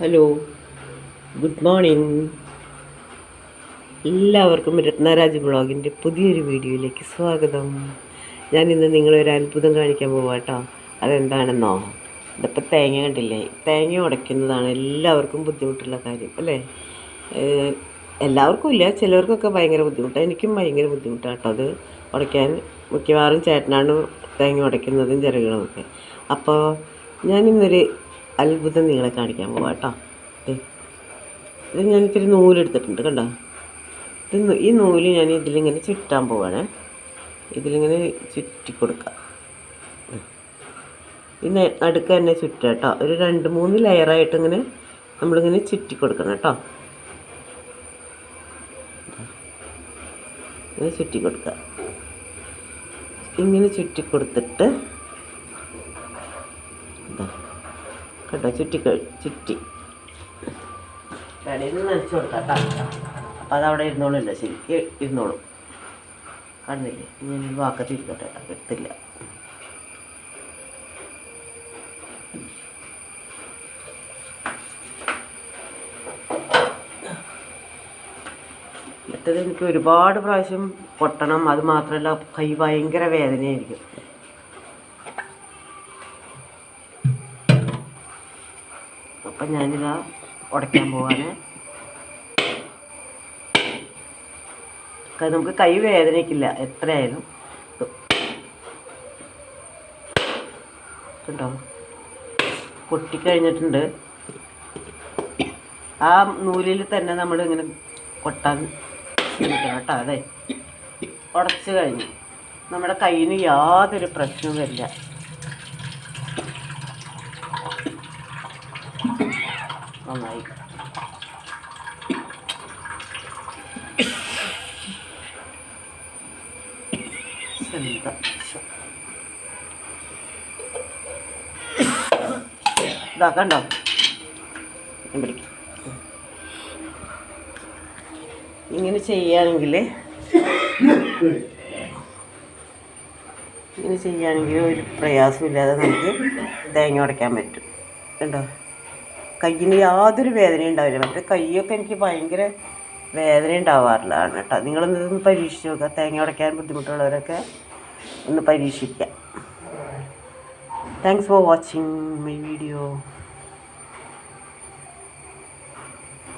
Hello good morning എല്ലാവർക്കും രത്നരാജ് ബ്ലോഗിന്റെ പുതിയൊരു വീഡിയോയിലേക്ക് സ്വാഗതം. ഞാൻ ഇന്ന് നിങ്ങളെ ഒരു അത്ഭുതം കാണിക്കാൻ പോവാം കേട്ടോ. അതെന്താണെന്നോ? ഇതിപ്പോൾ തേങ്ങ കണ്ടില്ലേ? തേങ്ങ ഉടയ്ക്കുന്നതാണ് എല്ലാവർക്കും ബുദ്ധിമുട്ടുള്ള കാര്യം അല്ലേ? എല്ലാവർക്കും ഇല്ല. ചിലവർക്കൊക്കെ ഭയങ്കര ബുദ്ധിമുട്ടാണ് എനിക്കും ഭയങ്കര ബുദ്ധിമുട്ടാണ് കേട്ടോ അത് ഉടയ്ക്കാൻ. മിക്കവാറും ചേട്ടനാണ് തേങ്ങ ഉടയ്ക്കുന്നതും ചിറകുകളൊക്കെ അപ്പോൾ ഞാനിന്നൊരു അത്ഭുതം നിങ്ങളെ കാണിക്കാൻ പോവാം കേട്ടോ. ഇത് ഞാൻ ഇത്തിരി നൂലെടുത്തിട്ടുണ്ട് കണ്ടോ? ഇത് ഈ നൂൽ ഞാൻ ഇതിലിങ്ങനെ ചുറ്റാൻ പോവാണ്. ഇതിലിങ്ങനെ ചുറ്റി കൊടുക്കാം ഈ നടുക്ക് തന്നെ ചുറ്റുക കേട്ടോ. ഒരു രണ്ട് മൂന്ന് ലെയറായിട്ട് ഇങ്ങനെ നമ്മളിങ്ങനെ ചുറ്റി കൊടുക്കണം കേട്ടോ. ഇങ്ങനെ ചുറ്റി കൊടുക്കുക ഇങ്ങനെ ചുറ്റി കൊടുത്തിട്ട് ഇതാ കേട്ടോ ചുറ്റി ചുറ്റി. കടയിൽ നിന്ന് നനച്ചു കൊടുക്കാം കേട്ടോ. അപ്പോൾ അതവിടെ ഇരുന്നോളില്ല? ശരിക്ക് ഇരുന്നോളും. കണ്ടില്ലേ? ഇനി ഈ വാക്കത്ത് ഇരിക്കട്ടെ കേട്ടോ. എടുത്തില്ല. എനിക്ക് ഒരുപാട് പ്രാവശ്യം പൊട്ടണം. അത് മാത്രമല്ല കൈ ഭയങ്കര വേദനയായിരിക്കും. അപ്പം ഞാനിതാ ഉടയ്ക്കാൻ പോവാണ്. നമുക്ക് കൈ വേദനയ്ക്കില്ല എത്രയായാലും. ണ്ടോ പൊട്ടിക്കഴിഞ്ഞിട്ടുണ്ട്. ആ നൂലിൽ തന്നെ നമ്മൾ ഇങ്ങനെ കൊട്ടാൻ ശ്രമിക്കണം കേട്ടോ അതെ. ഉടച്ച് കഴിഞ്ഞു. നമ്മുടെ കയ്യിന് യാതൊരു പ്രശ്നവും വരില്ല. നന്നായി സന്തോഷം. ഇതാ കണ്ടോ ഞാൻ പിടിക്കാം. ഇങ്ങനെ ചെയ്യുകയാണെങ്കിൽ ഇങ്ങനെ ചെയ്യുകയാണെങ്കിൽ ഒരു പ്രയാസമില്ലാതെ നമുക്ക് തേങ്ങ ഉടയ്ക്കാൻ പറ്റും കണ്ടോ കയ്യിന് യാതൊരു വേദനയും ഉണ്ടാവില്ല. മറ്റേ കൈയൊക്കെ എനിക്ക് ഭയങ്കര വേദന ഉണ്ടാവാറില്ലാണ് കേട്ടോ. നിങ്ങളൊന്ന് പരീക്ഷിച്ച് നോക്കുക തേങ്ങ ഉടയ്ക്കാൻ ബുദ്ധിമുട്ടുള്ളവരൊക്കെ ഒന്ന് പരീക്ഷിക്കാം. Thanks for watching my video